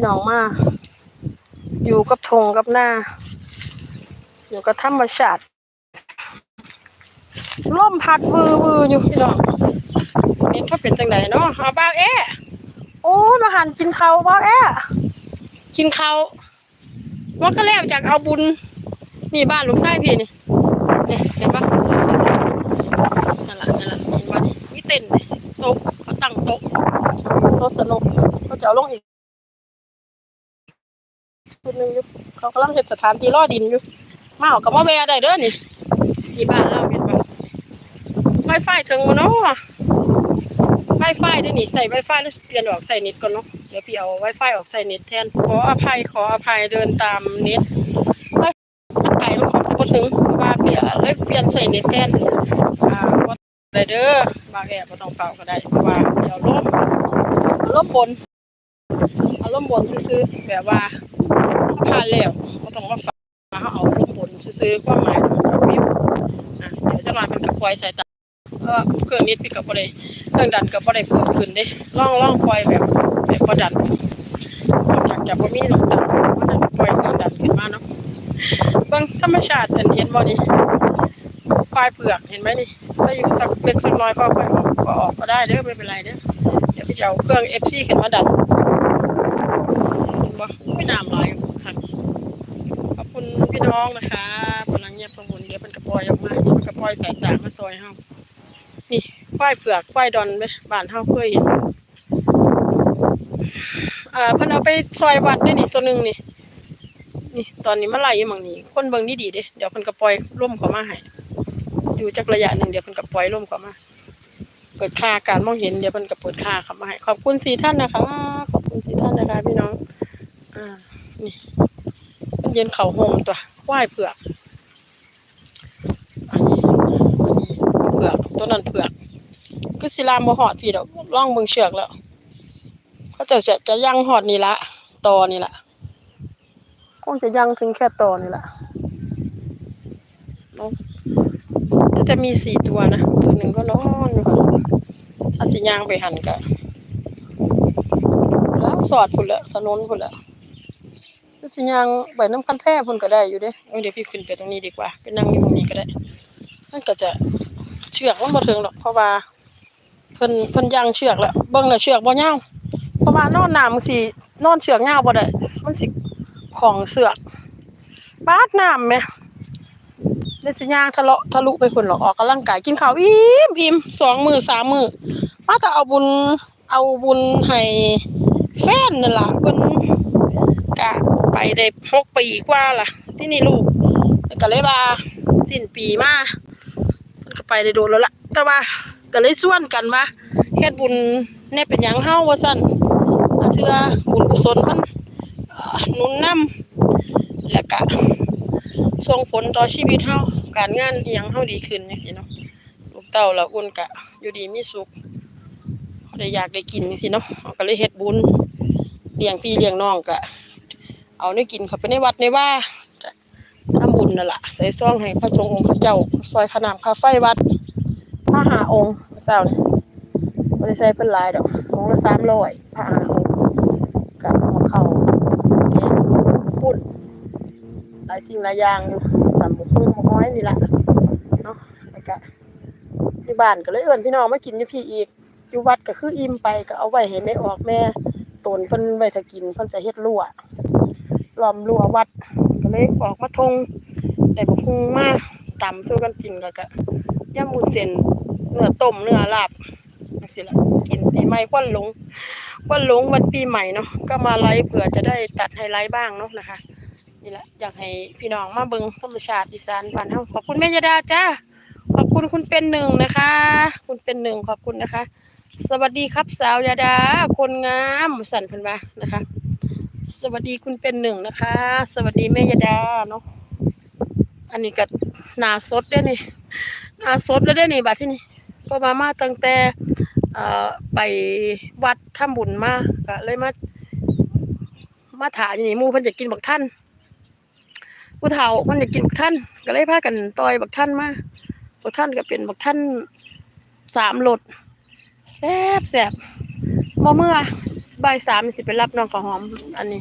พี่น้องมา อยู่กับทงกับหน้า อยู่กับธรรมชาติลมพัดวือวืออยู่พี่น้องเน็ตเขาเป็นจังไดเนาะเอาบ้าวแอ้โอ้มาหันกินเขาบ้าวแอ้กินเขาว่าก็แล้วจากเอาบุญ นี่บ้านลูกไส้พี่นี่นี่เห็นปะสีส้มนั่นแหละนั่นแหละเห็นปะนี่มีเต็นท์นี่โต๊ะเขาตั้งโต๊ะโต๊ะสนุกเขาจะเอาลงอีก ชุดหนึงอยู่เขากำลังเห็นสถานที่ล่อดินอยู่มาเอากับมาแวได้เด้อนี่ที่บ้านเราเห็นปะไวไฟถึงบ่เนาะไวไฟด้อนี่ใส่ไวไฟแล้วเปลี่ยนออกใส่เน็ตก่อนเนาะเดี๋ยวพี่เอาไวไฟออกใส่เน็ตแทนขออภัยขออภัยเดินตามเน็ตไก่มันเขาก็บ่ถึงเพราะว่าเปลี่ยนเลยเปลี่ยนใส่เน็ตแทนอ่าบ่ได้เด้อบางแอบบ่ต้องเฝ้าก็ได้เพราะว่าเดี๋ยวลมเอาลมบนเอาลมบนซื่อๆแบบว่า ผ่านแล้วบ่ต้องมาฝ้ามาเอาลมบนซื่อความหมายของวิวอะเดี๋ยวจักหน่อยมันก็ปล่อยสายตาเออเครื่องนิดพี่ก็บ่ได้เครื่องดันก็บ่ได้เพิ่มขึ้นเด้ล่องล่องปล่อยแบบแบบบ่ดันนอกจากจะบ่มีน้ำตาลมันจะสปล่อยเครื่องดันขึ้นมาเนาะบิ่งธรรมชาติอันเห็นบ่นี่ควายเผือกเห็นไหมนี่ใส่อยู่สักเล็กสักน้อยก็ค่อยออกก็ออกก็ได้เด้อไม่เป็นไรเด้อเดี๋ยวพี่จะเอาเครื่อง FC ขึ้นมาดันเห็นบ่ไม่น้ำลาย ครับขอบคุณพี่น้องนะคะกำลังเงียบสมุนเดี๋ยวมันกระปอยออกมาเดี๋ยวมันกระปอยสายตามาซอยเฮานี่ควายเผือกควายดอนเด้บ้านเฮาเคยเห็นอ่าเพิ่นเอาไปซอยวัดด้นี่ตัวหนึงนี่นี่ตอนนี้มาไล่ยู่หมองนี้คนเบิ่งนี่ดีเด้เดี๋ยวเพิ่นก็ปอยร่มข้ามาให้อยู่จักระยะหนึ่งเดี๋ยวเพิ่นก็ปอยร่มข้ามาเปิดค่าการมองเห็นเดี๋ยวเพิ่นก็เปิดค่าเข้ามาให้ขอบคุณสี่ท่านนะคะ ขอบคุณสี่ท่านนะคะพี่น้องอ่า นี่มันเย็นเข่าโฮมตัวควายเผือกนี่เผือกตัวนั้นเผือกคือสิลามบ่ฮอดพี่ดอกล่องเบิงเชือกแล้ว เขาจะจะจะยังฮอดนี่ละตอนี่ละคงจะยังถึงแค่ตอนี่แหละนาะแล้วจะมีสี่ตัวนะตัวหนึ่งก็นอนอยู่ถ้าสิย่างไปหันก็แล้วสอดพุ่นละถนนพุ่นละ ถ้าสิย่างไปน้ำคันแท้พุ่นก็ได้อยู่เด้เอ้ยเดี๋ยวพี่ขึ้นไปตรงนี้ดีกว่าไปนั่งอยู่ตรงนี้ก็ได้มันก็จะเชือกมันบ่ถึงหรอกเพราะว่าเพิ่นเพิ่นยางเชือกแล้วเบิ่งแล้วเชือกบ่ยาวเพราะว่านอนหน้ำมันสินอนเชือกยาวบ่ได้มันสิของเสือกบาดน้ำไหมเล่นสิยางทะเลาะทะลุไปคนหรอกออกกำลังกายกินข้าวอิ่มอิ่มสองมือสามมือมาจะเอาบุญเอาบุญให้แฟนนั่นล่ะเพิ่น ไปได้หกปีกว่าล่ะ ที่นี่ลูกก็เลยว่าสิ้นปีมาเพิ่นก็ไปได้โดนแล้วล่ะ แต่ว่าก็เลยส่วนกันว่าเฮ็ดบุญแน่เป็นหยังเฮาว่าซั่นอาเทื่อบุญกุศลมันอ่าหนุนนำแล้วก็ส่งผลต่อชีวิตเฮาการงานอิหยังเฮาดีขึ้นจังซี่เนาะลูกเต้าละอุ่นก็อยู่ดีมีสุขได้อยากได้กินจังซี่เนาะเขาก็เลยเฮ็ดบุญเลี้ยงพี่เลี้ยงน้องก็ เอาได้กินเขาไปในวัดในว่าทำบุญนั่นล่ะใส่ซองให้พระสงฆ์องค์เขาเจ้า ซอยขนามคาไฟวัดพระหาองค์เมื่อเนี่บ่ได้ใส่เพิ่นลายดอกองค์ละ300พระหาองค์กับเอาเข้าแกงปุ่นหลายสิ่งหลายอย่างอยู่ตำบักหุ่งบักฮ้อยนี่ล่ะเนาะแล้วก็ที่บ้านก็เลยเอิ้นพี่น้องมากินอยู่พี่อีกอยู่วัดก็คืออิ่มไปก็เอาไว้ให้แม่ออกแม่ ตนเพิ่นไว้ถ้ากินเพิ่นจะเฮ็ดรั่วล้อมรั้ววัดก็เลยออกมาทงได้บักหุ่งมาตำสู้กันกินแล้วก็ยำวุ้นเส้นเนื้อต้มเนื้อลาบจังซี่ล่ะกินปีใหม่ควันหลงวันหลงวันปีใหม่เนาะก็มาไลฟ์เผื่อจะได้ตัดไฮไลท์บ้างเนาะนะคะนี่แหละอยากให้พี่น้องมาเบิงธรรมชาติอีสานบ้านเฮาขอบคุณแม่ยาดาจ้าขอบคุณคุณเป็นหนึ่งนะคะ คุณเป็นหนึ่งขอบคุณนะคะ สวัสดีครับสาวยาดา คนงามสั่นพิ่นวานะคะ สวัสดีคุณเป็นหนึ่งนะคะ สวัสดีแม่ยาดาเนาะอันนี้ก็หนาสดเด้นี่นาสดแล้วเด้นี่บัดที่นี่เพราะว่ามาตั้งแต่เอ่อไปวัดทำบุญมาก็เลยมามาถาอยู่นี่มูเพิ่นจะกินบักท่านผู้เฒ่าเพิ่นจะกินบักท่านก็เลยพากันต่อยบักท่านมาบักท่านก็เป็นบักท่านสามรส แซ่บแซ่บบ่เมื่อบ่ายสามสิไปรับน้องข้าวหอม อันนี้